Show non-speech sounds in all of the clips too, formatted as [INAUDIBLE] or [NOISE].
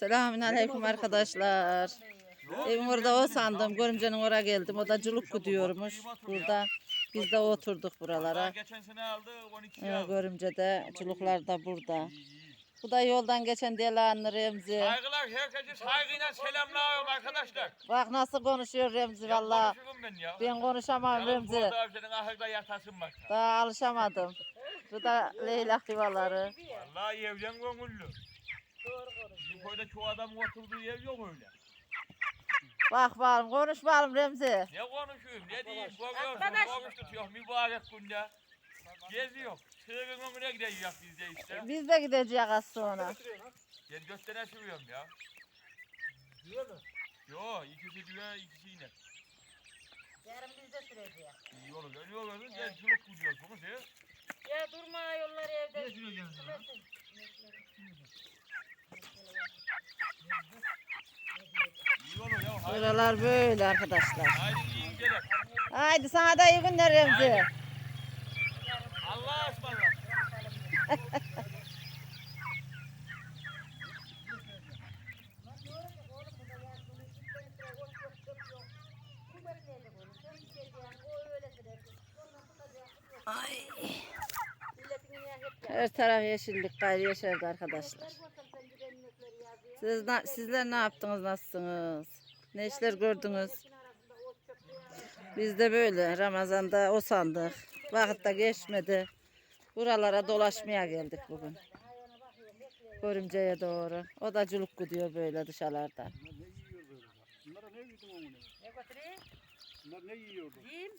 Selamünaleyküm arkadaşlar. Evim orada o sandım. Görümcenin oraya geldim. O da culuk gidiyormuş burada. Biz de oturduk buralara. Geçen sene aldı 12 Ee, aldı. görümce de culuklar da burada. Bu da yoldan geçen Delanlı Remzi. Saygılar herkese saygıyla selamlıyorum arkadaşlar. Bak nasıl konuşuyor Remzi valla. Ben ya. Ben konuşamam Yalnız Remzi. burada ahırda yatasın bak. Daha alışamadım. Bu da leylak yuvaları. Vallahi evlen gönüllü. Köyde çoğu adamın oturduğu ev yok öyle. Bak bakalım konuş bakalım Remzi. Ne konuşuyorum ne diyeyim görüyorsun konuş tutuyor mübarek günde. Geziyor. Sığırın önüne gidiyor biz de işte. Biz de gideceğiz az sonra. Gel gösteren sürüyorum ya. Diyor mu? Yo ikisi diyor ikisi yine. Yarın biz de süreceğiz. İyi olur. Öyle olur. Gel çılık kuruyor. Bunu diyor. Ya durma yolları evde. Ya. Haydi, Buralar böyle arkadaşlar. haydi iyi. Haydi sana da iyi günler Remzi. Allah'a ısmarladık. Her taraf yeşillik gayrı yeşerdi arkadaşlar. Siz na- sizler ne yaptınız, nasılsınız? Ne işler gördünüz? Biz de böyle Ramazan'da o sandık. Vakit de geçmedi. Buralara dolaşmaya geldik bugün. Görümceye doğru. O da culuk gidiyor böyle dışarılarda. Bunlara ne yedin onu? Ne götüreyim? Bunlar ne yiyordu? Yiyeyim.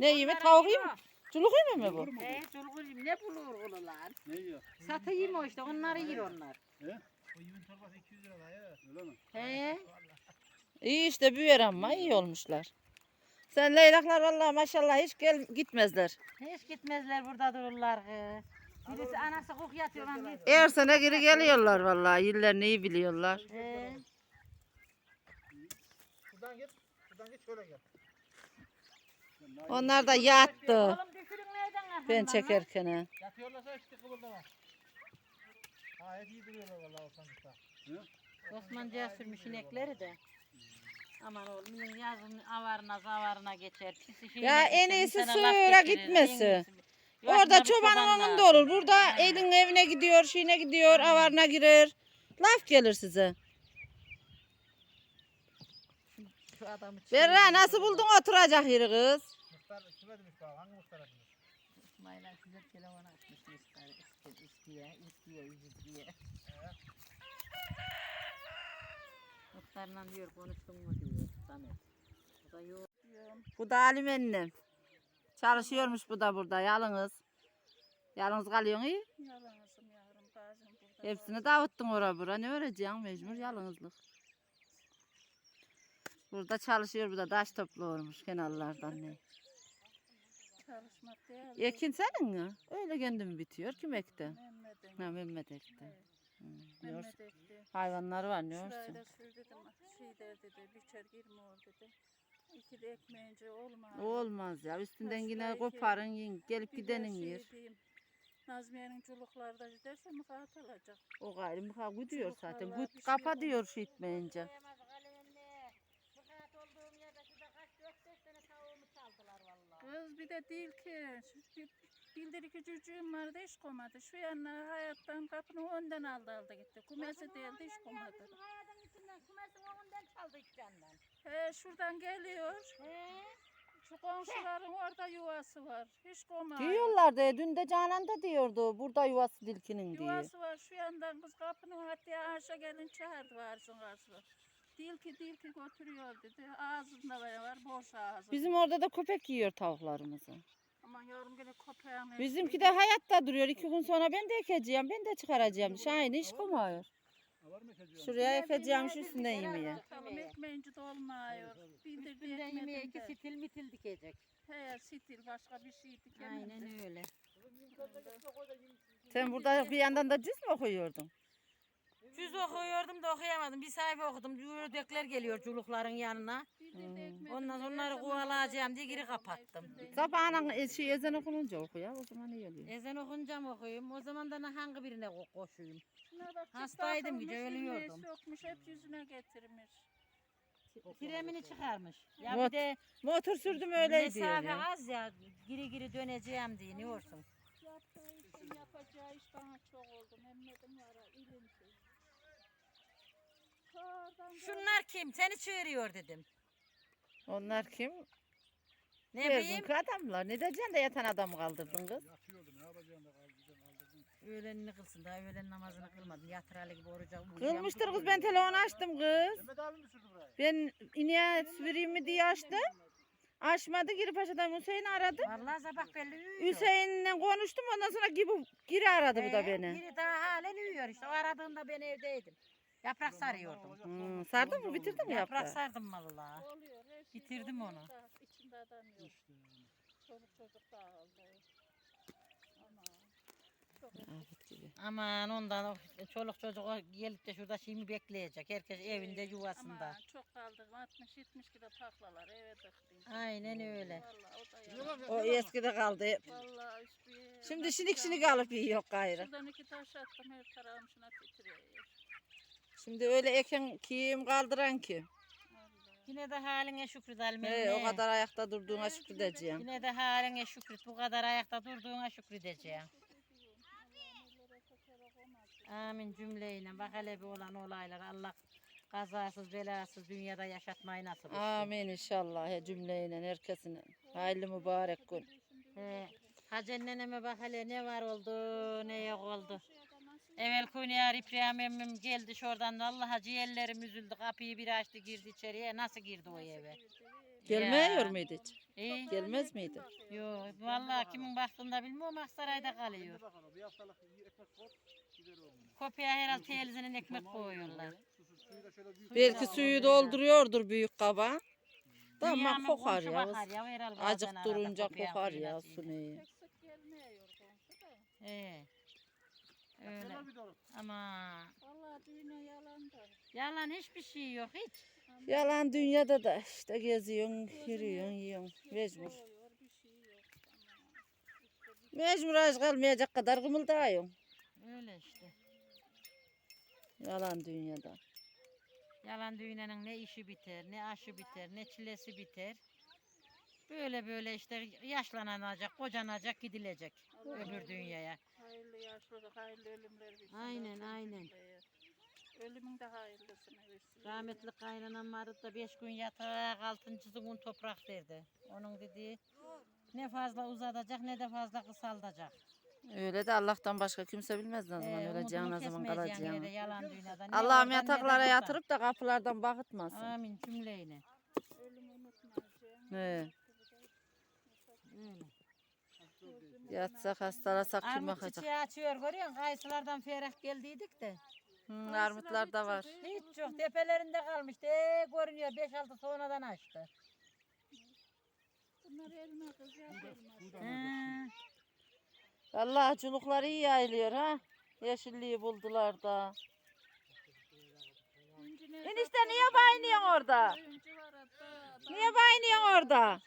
Ne yiyeyim? Tavuk yiyeyim mi? Culuk yiyeyim mi bu? He, çoluk ne bulur onlar? Ne yiyor? Satayım o işte, onları yer onlar. Öyle mi? He. İyi işte büyür ama iyi olmuşlar. Sen leylaklar vallahi maşallah hiç gel gitmezler. Hiç gitmezler burada dururlar. Birisi anası kok yatıyor lan. hiç- Her sene geri geliyorlar vallahi. Yıllarını iyi biliyorlar. He. Şuradan git. Şuradan git şöyle gel. Onlar da yattı. Oğlum düşürün nereden Ben çekerken. ha. Yatıyorlarsa işte kıvıldama. Gayet iyi duruyorlar vallahi o sandıkta. Osmanlıca sürmüş inekleri de. Aman oğlum yazın avarına zavarına geçer. Şeyine Ya en iyisi getirir, gitmesi. Orada çobanın çoban önünde olur. Burada elin evine gidiyor, şeyine gidiyor, avarına girer. Laf gelir size. Berra nasıl buldun oturacak yeri kız? Muhtar kime demiş bak hangi muhtara demiş? İsmail'e güzel telefon açmış Muhtar. İsteye, isteye, isteye. Muhtarla diyor konuştun mu diyor Samet. Bu da yok diyorum. Bu da Halim annem. Çalışıyormuş bu da burada yalnız. Yalnız kalıyorsun iyi. Yalnızım yavrum bazen burada. Hepsini dağıttın ora bura. Ne öğreteceksin mecbur yalnızlık. Burada çalışıyor bu da taş topluyormuş kenarlardan ne. Çalışmak değil. Ekin senin mi? Öyle kendim bitiyor. Kim ekti? Mehmet'in. Ha Mehmet ekti. Hı, ne olsun? Mehmet ekti. Hayvanları var ne Şurayı olsun? da sür dedim. Şey der dedi. Biçer girme ol dedi. İki de ekmeyince olmaz. Olmaz ya. Üstünden yine koparın yiyin. Gelip Bir de gidenin şey yer. diyeyim, Nazmiye'nin çuluklarda giderse mukat alacak. O gayrı muka gidiyor Çubuk zaten. vallahi Güt bir şey kapa olmaz. diyor şu itmeyince. Kız bir de değil ki. Bir, bildir iki çocuğum vardı hiç koymadı. Şu yana hayattan kapını önden aldı aldı gitti. Kumesi değildi hiç koymadı. Hayatın içinden kumesin önünden çaldı içinden. He şuradan geliyor. Şu komşuların orada yuvası var. Hiç koymadı. Diyorlardı. e, Dün de Canan da diyordu. Burada yuvası dilkinin diye. Yuvası var şu yandan kız kapının hatta aşağı gelin çağırdı varsın karşı. Dil ki dil ki götürüyor dedi. Ağzında böyle var boş ağzı. Bizim orada da köpek yiyor tavuklarımızı. Aman yavrum gene köpeğin. Bizimki de hayatta duruyor. İki gün sonra ben de ekeceğim. Ben de çıkaracağım. Şahin mı çocuğun? Şuraya ekeceğim şu üstünden yemeye. Tamam ekmeyince de olmuyor. Bildirdi Üstünden yemeğe iki ekmedin de. sitil mitil dikecek. He stil başka bir şey dikemedi. Aynen öyle. Sen burada bir yandan da cüz mü okuyordun? Cüz okuyordum da okuyamadım. Bir sayfa okudum. Ördekler geliyor çulukların yanına. Ondan sonra onları kovalayacağım diye geri kapattım. Sabahın şey, ezan okununca oku ya. O zaman iyi oluyor. Ezan okunca mı okuyayım? O zaman da hangi birine ko-? Şuna bak, Hastaydım çıplak gece, olmuş, ölüyordum. iğnesi Yokmuş hep yüzüne getirmiş. Kiremini çıkarmış. Ya Mot- bir de Motor sürdüm öyle diyor mesafe az ya. Giri giri döneceğim diye ne olsun. Yaptığı işin yapacağı iş bana çok oldu. Mehmet'in var. Oradan Şunlar kim? Seni çığırıyor dedim. Onlar kim? Ne bileyim? ki adamlar. Ne diyeceksin de yatan adamı kaldırdın kız. Yatıyordu ne yapacaksın da kaldıracaksın kaldırdın. Öğlenini kılsın daha öğlen namazını kılmadım. Yatıralı gibi oruca Kılmıştır kız ben telefonu açtım kız. Mehmet abi mi sürdü burayı? Ben ineğe süreyim mi diye açtım. Açmadı geri paşadan Hüseyin aradı. Vallahi sabah belli uyuyor. Hüseyin'le konuştum ondan sonra gibi geri aradı bu da Ee, beni. Biri daha halen uyuyor işte. O aradığında ben evdeydim. Yaprak sarıyordum. Hmm, sardın mı bitirdin mi Yaprak yaprağı? sardım vallahi. oluyor. Her şey Bitirdim oluyor onu. da İçinde adam yok. Çoluk çocuk dağıldı. Ama çok Afet gibi. Aman ondan o çoluk çocuk o gelip de şurada şimdi bekleyecek. Herkes evinde yuvasında. Ama çok kaldık. 60-70 kilo paklalar eve tıktım. Aynen öyle. Vallahi o da. O eskide kaldı. Vallahi hiçbir... Şimdi şinik şinik alıp yiyor gayrı. Şuradan iki taş attım her tarafım şuna titriyor. Şimdi öyle eken kim kaldıran ki? Yine de haline şükret He, o kadar ayakta durduğuna şükredeceğim. Yine de haline şükret. Bu kadar ayakta durduğuna şükredeceğim. Amin cümleyle. Bak hele bir olan olaylar. Allah kazasız belasız dünyada yaşatmayı nasip etsin. Amin inşallah he, cümleyle herkesine. Hayırlı mübarek gün. He. Hacı neneme bak hele ne var oldu ne yok oldu. Evvel Kunyar İbrahim emmim geldi şuradan Allah ciğerlerim üzüldü kapıyı bir açtı girdi içeriye nasıl girdi o eve? Gelmiyor muydu hiç? İyi. Gelmez miydi? Yok vallahi kimin baktığında bilmiyorum Aksaray'da kalıyor. Kopya herhalde teyzinin ekmek koyuyorlar. Belki suyu dolduruyordur büyük kaba. Tamam kokar ya. arada durunca kokar ya suyla. su neyi. Pek sık gelmiyor komşu da. He. Öyle. Şöyle bir doğru. Ama Vallahi düğüne yalan da. yalan hiçbir şey yok hiç. Yalan dünyada da işte geziyorsun, yürüyorsun, yiyorsun. Mecbur. Bir şey yok. Ama Mecbur aç kalmayacak kadar kımıldıyorsun. Öyle işte. Yalan dünyada. Yalan düğünenin ne işi biter, ne aşı biter, ne çilesi biter. Böyle böyle işte yaşlanacak, kocanacak, gidilecek öbür dünyaya. Hayırlı yaşlılık, hayırlı ölümler bilsin. Aynen, aynen. cümleye. Ölümün de hayırlısını versin. Rahmetli kaynanam vardı da beş gün yatarak altıncısı gün toprak verdi. Onun dediği ne fazla uzatacak ne de fazla kısaltacak. Öyle de Allah'tan başka kimse bilmez ne zaman Ee, öleceğin, ne zaman. Ne Allah'ım yataklara yatırıp da kapılardan bakıtmasın. Amin cümleyle. Ölümü unutmayacağım. He. Öyle. Yatsak hastalasak kim Armut bakacak? çiçeği açıyor görüyor musun? Kayısılardan ferah geldiydik de. Hı, armutlar da var. Hiç yok tepelerinde kalmıştı. Ee, görünüyor 5-6 sonradan açtı. Bunlar elma kız ya elma. Hı. Vallahi çuluklar iyi yayılıyor ha. Yeşilliği buldular da. Enişte niye bayınıyorsun orada? Niye bayınıyorsun orada?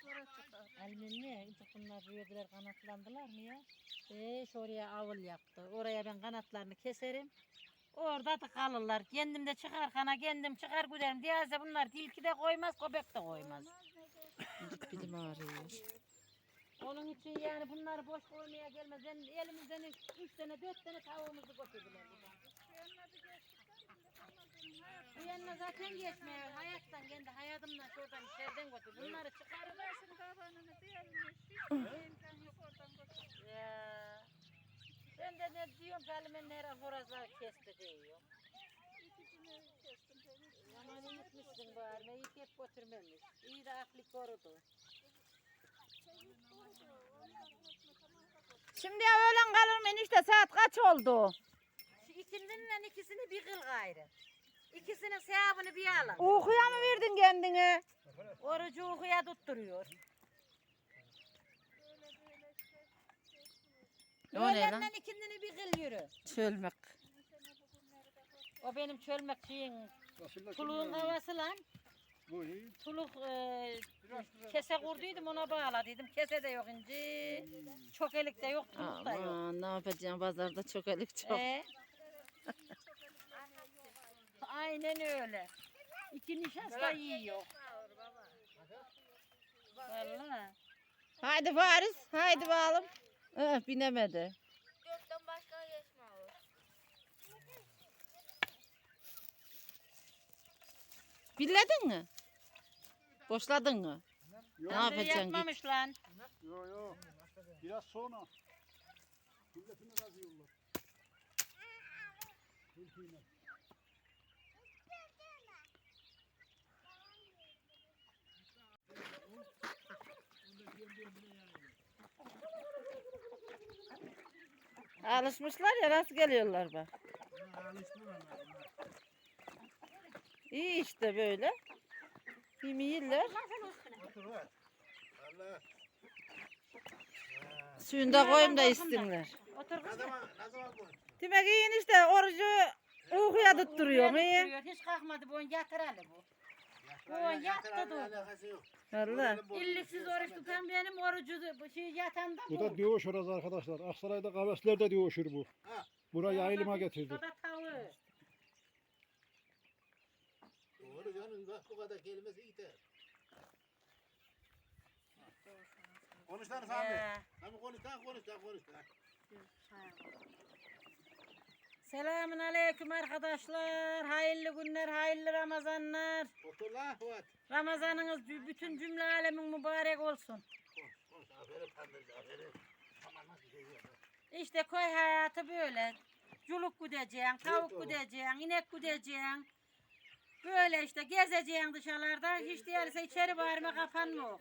Elmin ne? Bunlar büyüdüler kanatlandılar mı ya? Ee, oraya avul yaptı. Oraya ben kanatlarını keserim. Orada da kalırlar. Kendim de çıkar kana kendim çıkar giderim. Diyerse bunlar tilki de koymaz köpek de koymaz. Bilim ağrıyor. Onun için yani bunları boş koymaya gelmez. Ben elimizden üç tane dört tane tavuğumuzu götürdüler. Bu yanına zaten geçmiyor. Hayattan kendi hayatımdan şuradan içeriden götür. Bunları çıkarır. Babasının kabanını diyelim. Hiç yok oradan götür. Ya. Ben de ne diyorum Salime'nin herhal horozlar kesti diyor. İkisini kestim. seni. Aman unutmuşsun bari. Ne hep götürmemiş. İyi de aklı korudu. Şimdi öğlen kalır mı enişte saat kaç oldu? Şu ikinden ikisini bir kıl gayrı. İkisinin sevabını bir alın. Uykuya mı verdin kendini? Orucu uykuya tutturuyor. O ne lan? Öğlenden ikindini bir kıl yürü. Çölmek. O benim çölmek şeyin tuluğun havası lan. Bu iyi. Tuluk e, kese kurduydum ona bağladıydım. Kese de yok inci. Çok elik de yok, tuluk da yok. Aman ne yapacağım pazarda çok elik çok. Ee? Aynen öyle. İki nişasta yiyor. Vallahi. Haydi Paris, haydi bakalım. Eh, binemedi. Gökten başka geçme olur. Billedin mi? Boşladın mı? Yok. Ne Yandığı yapacaksın git. Lan. Yok yok. Biraz sonra. Milletini kazıyorlar. Tilkiyle. Alışmışlar ya nasıl geliyorlar bak. İyi işte böyle. Yemeğiler. Allah. Suyunda koyayım da içsinler. Demek iyi işte orucu uykuya tutturuyor Hiç kalkmadı bu yatır hele bu. Bu yattı dur. Valla. İlliksiz oruç tutan benim orucu şey yatan da Bu bu. da diyoş orası arkadaşlar. Aksaray'da kaveslerde diyoşur bu. Buraya yayılıma getirdik. O da tavuğu. Doğru canım bak bu kadar kelimesi yeter. Konuş lan Ee, Ama konuş lan konuş lan konuş lan. Selamun aleyküm arkadaşlar. Hayırlı günler, hayırlı Ramazanlar. Otur lan Fuat. Ramazanınız bütün cümle alemin mübarek olsun. Konuş konuş. Aferin pandırcı aferin. Aman nasıl şey yok. İşte köy hayatı böyle. Culuk güdeceksin, tavuk güdeceksin, inek güdeceksin. Böyle işte gezeceksin dışarılarda. Hiç değilse içeri bağırma kapanma.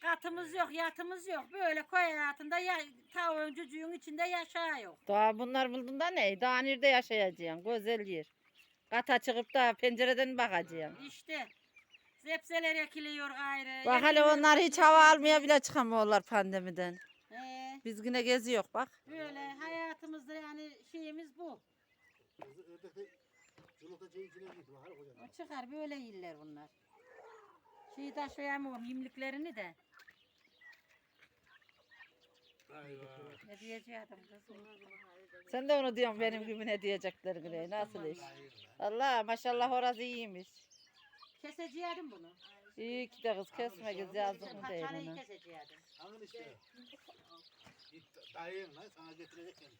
Katımız yok, yatımız yok. Böyle köy hayatında ya, tavuğun cücüğün içinde yaşıyor. Daha bunlar bulduğunda ne? Daha nerede yaşayacaksın? Güzel yer. Kata çıkıp da pencereden bakacaksın. İşte zepseler ekiliyor gayrı. Bak hele onlar hiç hava almaya bile çıkamıyorlar pandemiden. Ee, Biz yine geziyor bak. böyle hayatımızda yani şeyimiz bu. Çayın içine kocaman. Çıkar böyle yiller bunlar. Şeyi taşıyamıyorum yimliklerini de. Ne diyeceğim kız? Sen de onu diyorsun benim gibi ne diyecekler güne. Nasıl iş? Allah maşallah orası iyiymiş. Keseceğim bunu. İyi ki de kız kesme kız yazık mı değil Paçanayı ona. keseceğim. İşte? Git dayın lan sana getirecek yani.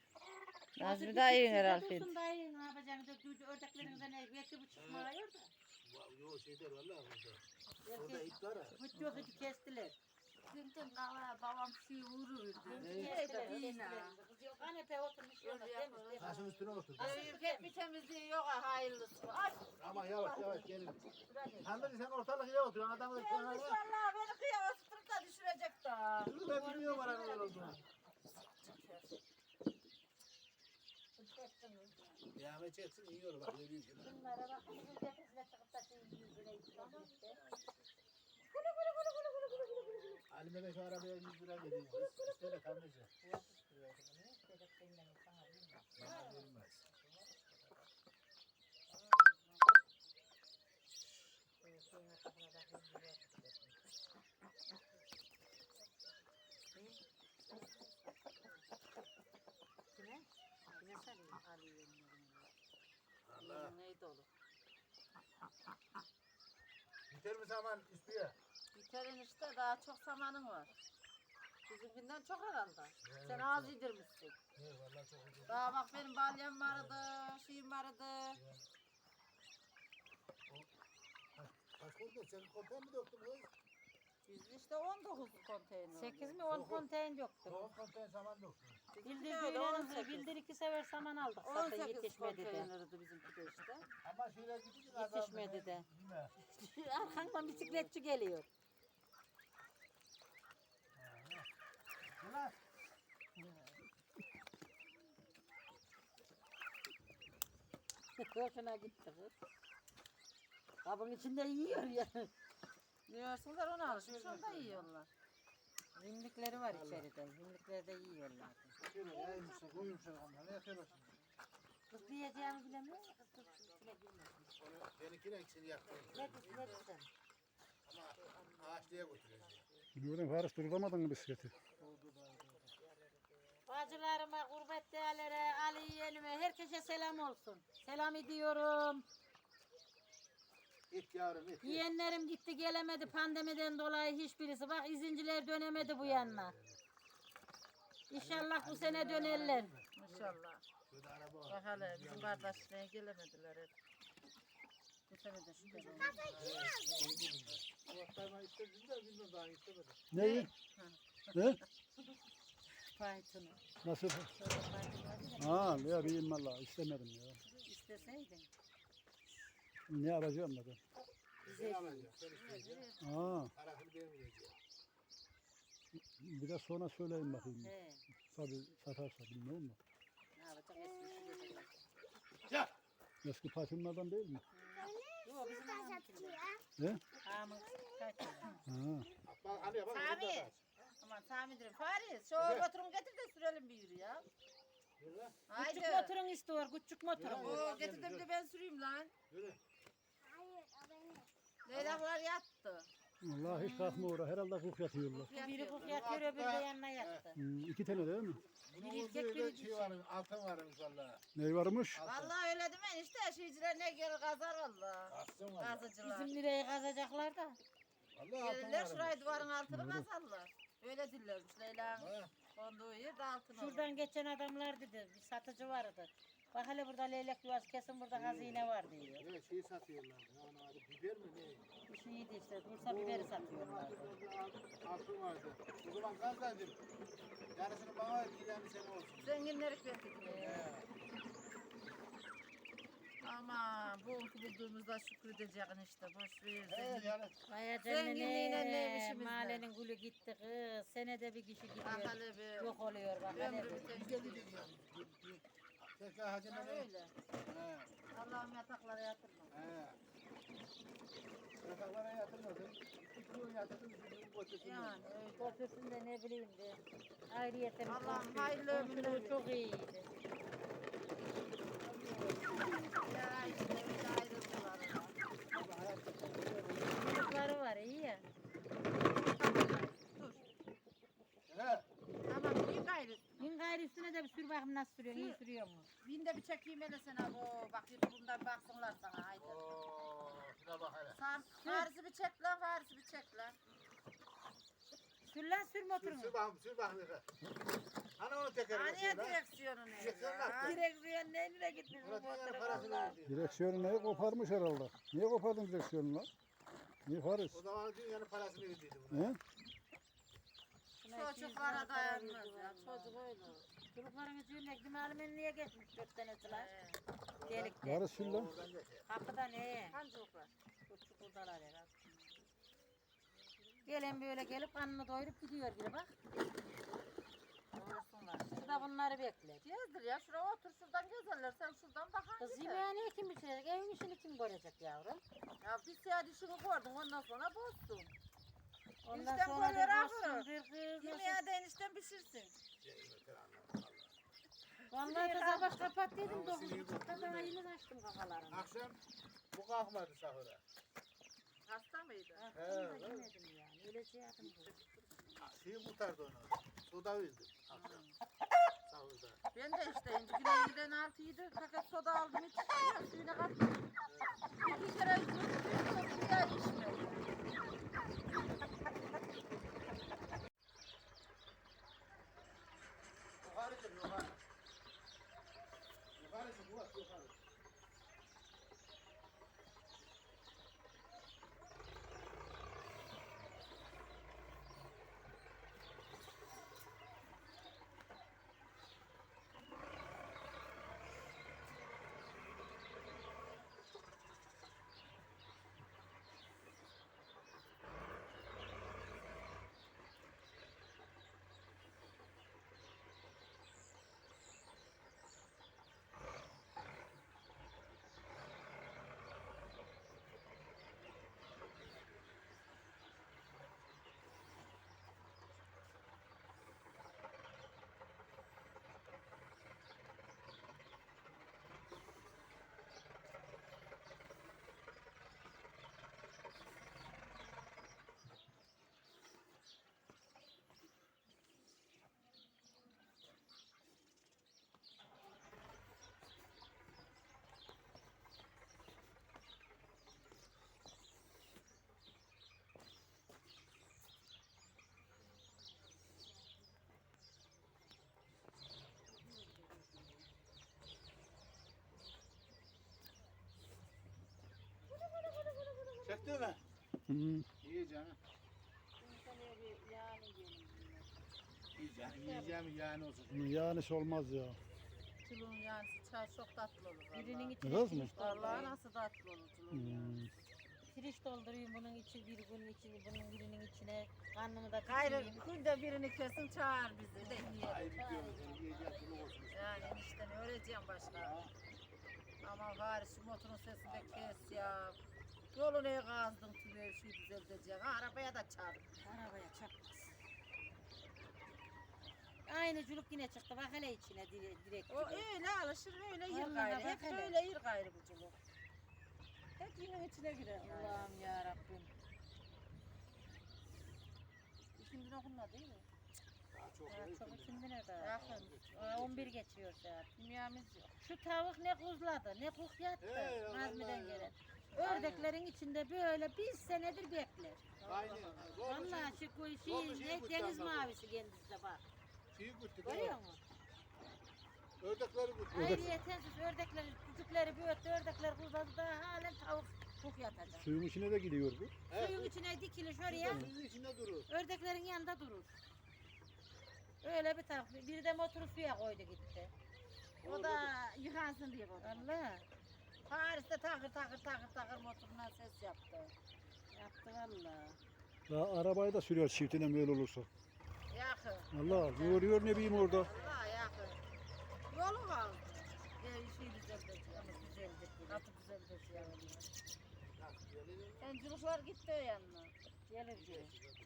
Nazmi daha iyi herhalde. Dursun dayı ne yapacağım? Duydu ördeklerinize ne? Belki bu çıkmıyor da. Yok şey der valla burada. Orada it var ha. bu yok idi kestiler. Çünkü kavaya babam şey vururdu. Na. Yok kanepe oturmuş yolda temiz. Taşın üstüne otur. Bir temizliği yok ha hayırlısı. Ay Ama yavaş yavaş gelin. Hanımefendi sen ortalık yere otur. Adamı da kenara. Allah beni kıyamaz da düşürecek daha. Dur ben bilmiyorum aranın olduğunu. Yağme çeksin iyi olur bak. Ne büyük. Bunlara bak, bizim tepesine çıkıp da şey yüzüne işte. Halime de şu arabaya 100 lira veriyor. İşte de kalmayacak. Bana verilmez. Allah. Neydi oğlum? Biter mi zaman üstüye? Biterin işte daha çok zamanın var. Bizimkinden çok herhalde. Sen az yedirmişsin. Evet valla çok iyi. Daha bak benim balyam vardı, şeyim vardı. Kaç konteyner? Sen konteyner mi döktün kız? Biz işte 19 konteyner. 8 mi 10 konteyn yoktu. 10 konteyner saman döktün. Bildir öyle, düğünlerinizi 18. bildir iki sefer saman aldık zaten 18 yetişmedi de. konteynerdi bizimki de işte. Ama şeyler gidince Yetişmedi de. [LAUGHS] Arkandan bisikletçi geliyor. Hoşuna gitti kız. Kabın içinde yiyor ya. Diyorsunlar onu alışmış, onu da yiyorlar. Zimlikleri var içeride. Zimlikleri de yiyorlar. Şöyle yaymışlar, koymuşlar onları. Yatıyorlar şimdi. Kız diyeceğimi bilemiyor. Kız kız içine girmesin. Onu benimkine ikisini yaptım. Ne desin ne desin. Ama ağaçlığa götüreceğiz. Biliyorum Faris durduramadın mı bisikleti? Bacılarıma, gurbet değerlere, Ali yeğenime, herkese selam olsun. Selam ediyorum. İt yavrum it. Yeğenlerim gitti gelemedi pandemiden dolayı hiçbirisi. Bak izinciler dönemedi bu yanına. İnşallah bu sene dönerler. İnşallah. Şurada araba var. Bak hele bizim kardeşliğe gelemediler hep. Bu sene de istedim daha istemedim. Neyi? Ne? [LAUGHS] Faytını. Nasıl? Ha ya bileyim valla istemedim ya. İsteseydin. Ne alacaksın. Sen isteyeceksin. Ha, yiyeceğim. biraz sonra söyleyin bakayım. He. Tabii satarsa bilmiyorum mu? Ne yapacak? Eski. Ya. Eski parfümlerden değil mi? Yok bizim anamkiler. Ne? Yıl? Ha. Bak bak. Sami. Aman Sami. Faris şu Evet. getir de sürelim bir yürü ya. Yürü. Haydi. Küçük motorun istiyor, küçük motorun. Oo, getir de bir de ben süreyim lan. Yürü. Leylaklar yattı. Vallahi hiç kalkmıyor. Herhalde kuk yatıyorlar. Biri kuk yatıyor, öbürü de yanına yattı. Hmm, iki tane değil mi? Bunun Bir erkek, biri şey var, altın varmış valla. Ne varmış? Vallahi öyle demeyin işte şeyciler ne geri kazar valla. Var. Kazıcılar. Bizim lireyi kazacaklar da. Valla Gelirler şurayı duvarın altını kazarlar. Öyle dillermiş Leyla'nın Ha. konduğu yerde altın olur. Şuradan geçen adamlar dedi, bir satıcı vardı. Bak hele burada leylek yuvası, kesin burada hazine var diyor. Ne şey satıyorlar. Onun adı biber mi ne? Bir şeydi işte, Bursa biberi satıyorlar. Altın vardı. O zaman kazandım. Yarısını bana ver, giden sen olsun. Zenginleri bekliyor. Ama bu bulduğumuzda şükredeceksin işte. Boş ver. Evet zengin. yani. Zenginliğine canına, ne işimiz var? mahallenin gülü gitti kız. Senede bir kişi gidiyor. hele be. Yok oluyor bak hele. Ömrü biten gidiyor. Tekrar hacı Ha, ne? Öyle. He. Allah'ım yataklara yatırma. He. Yataklara yatırmadın. Kutuğu yatırdın, kutuğun boçasını. Yani öyle. Ne bileyim de. Ayrıyeten Allah'ım hayırlı ömürler Komşuluğu çok iyiydi. Ya işte öyle ayrıldılar. Çocukları var iyi ya. Dur. He. Tamam iyi gayrı. Bin gayrı üstüne de bir sür bakayım nasıl sürüyor, iyi Sür. sürüyor mu? Bin de bir çekeyim hele sana bu. Bak YouTube'umda bir baksınlar sana haydi. Oo, şuna bak hele. Sen Faris'i bir çek lan Faris'i bir çek lan. Sür lan sür motorunu. sür bakayım, sür bakayım. Hani onu tekrar Hani lan? direksiyonu ne? Direksiyon ya? nasıl? Direksiyon nereye gitmiş bu motora parasını verdi. Direksiyonu neyi koparmış herhalde? Niye kopardın direksiyonu lan? Niye Faris? O zaman dünyanın parasını verdiydi buna. He? Çocuklara dayanmaz ya. Çocuk öyle. Çocukların üzerine gidelim niye geçmiş dört tanesiler? He. Delikte. Faris sür lan. Kapıda ne? Hangi çocuklar? Küçük buradalar herhalde. Gelen böyle gelip kanını doyurup gidiyor gibi bak. Doğrusunlar. Biz de bunları bekler. Gezdir ya şuraya otur şuradan gezerler sen şuradan bakar Kız yemeğini kim bitirecek? Evin işini kim görecek yavrum? Ya bir saat işini gördün ondan sonra bozsun. Ondan Eniştem sonra böyle kız. Yemeğe de enişten pişirsin. Vallahi da sabah kapat dedim. Dokuz buçukta daha yeni açtım kafalarını. Akşam bu kalkmadı sahura. Hasta mıydı? Ah, He, onu da evet. yemedim yani. Şey yaptım. Şeyi kurtardı onu. Soda verdi. Akşam. Ben de işte güne yediren altı yedi paket soda aldım içtim ya suyuna kattım. İki kere içtim çok ya Hı. İyi canım. İyi canım. Yiyeceğim yani olsun. Yani iş olmaz ya. Çuluğun yansı çay çok tatlı olur. Birinin vallahi. içine Kız mı? pirinç Vallahi dolduruyorum. nasıl tatlı olur yansı. Hmm. Pirinç dolduruyorum bunun için bir bunun için bunun birinin içine karnımı da Gayrı tutayım. günde birini kesin çağır bizi de yiyelim. Ayıp diyorum. Sen yiyeceğim bunu olsun. Yani enişten öğreteceğim başka. Ama bari şu motorun sesini de kes ya. Yolu neye kazdın tüve şu düzelteceksin. Ha, arabaya da çarp. Arabaya çarpmaz. Aynı culuk yine çıktı. Bak hele içine direkt. direkt O öyle alışır öyle yer Vallahi gayrı. bak Hep hele. öyle yer gayrı bu çoluk. Hep yine içine girer. Allah'ım ya Rabbim. İkindin okunma değil mi? Daha çok Ya iyi. çok içinde ne daha? Yakın. Aa, 11 geçiyor saat. Dünyamız yok. Şu tavuk ne kuzladı, ne kuk yattı. He, Nazmi'den vallahi ya. gelen. Ördeklerin içinde böyle bir senedir bekler. Aynen. Vallahi şu koyu Doğru şey, şey ne bu deniz mavisi kendisi de bak. Şeyi güttük. Görüyor musun? Ördekleri güttük. Ayrıyeten sus ördekleri, küçükleri büyüttü, ördekler kuzladı da halen tavuk kuk yatacak. Suyun içine de gidiyor bu. Suyun içine dikilir şuraya, Suyun içinde durur. ördeklerin yanında durur. Öyle bir tavuk. Biri de motoru suya koydu gitti. O da yıkansın diye bak. Allah Paris'te takır takır takır takır motorundan ses yaptı. yaptı vallahi. Ya arabayı da sürüyor çiftine böyle olursa. Yakın. Allah yoruyor ne bileyim orada. Allah yakın. Yolu kaldı. Ev işi düzelteceğim. Düzeldik. Katı düzelteceğim. Enciluklar gitti yanına. Gelir gelir.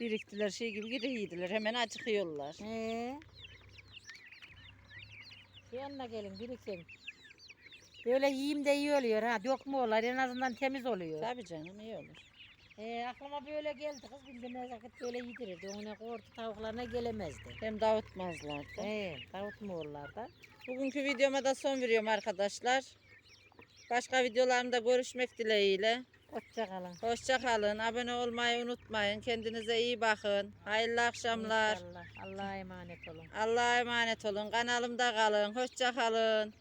Biriktiler şey gibi geri yediler. Hemen acıkıyorlar. Ee? Yanına gelin birikin. Böyle yiyeyim de iyi oluyor ha. Dökmüyorlar en azından temiz oluyor. Tabii canım iyi olur. Ee, aklıma böyle geldi kız bildim nezaket böyle yedirirdi. Ona kordu tavuklarına gelemezdi. Hem dağıtmazlardı. Ee, tavutmuyorlar da. Bugünkü videoma da son veriyorum arkadaşlar. Başka videolarımda görüşmek dileğiyle. Hoşça kalın. Hoşça kalın. Abone olmayı unutmayın. Kendinize iyi bakın. Hayırlı akşamlar. İnşallah. Allah'a emanet olun. Allah'a emanet olun. Kanalımda kalın. Hoşça kalın.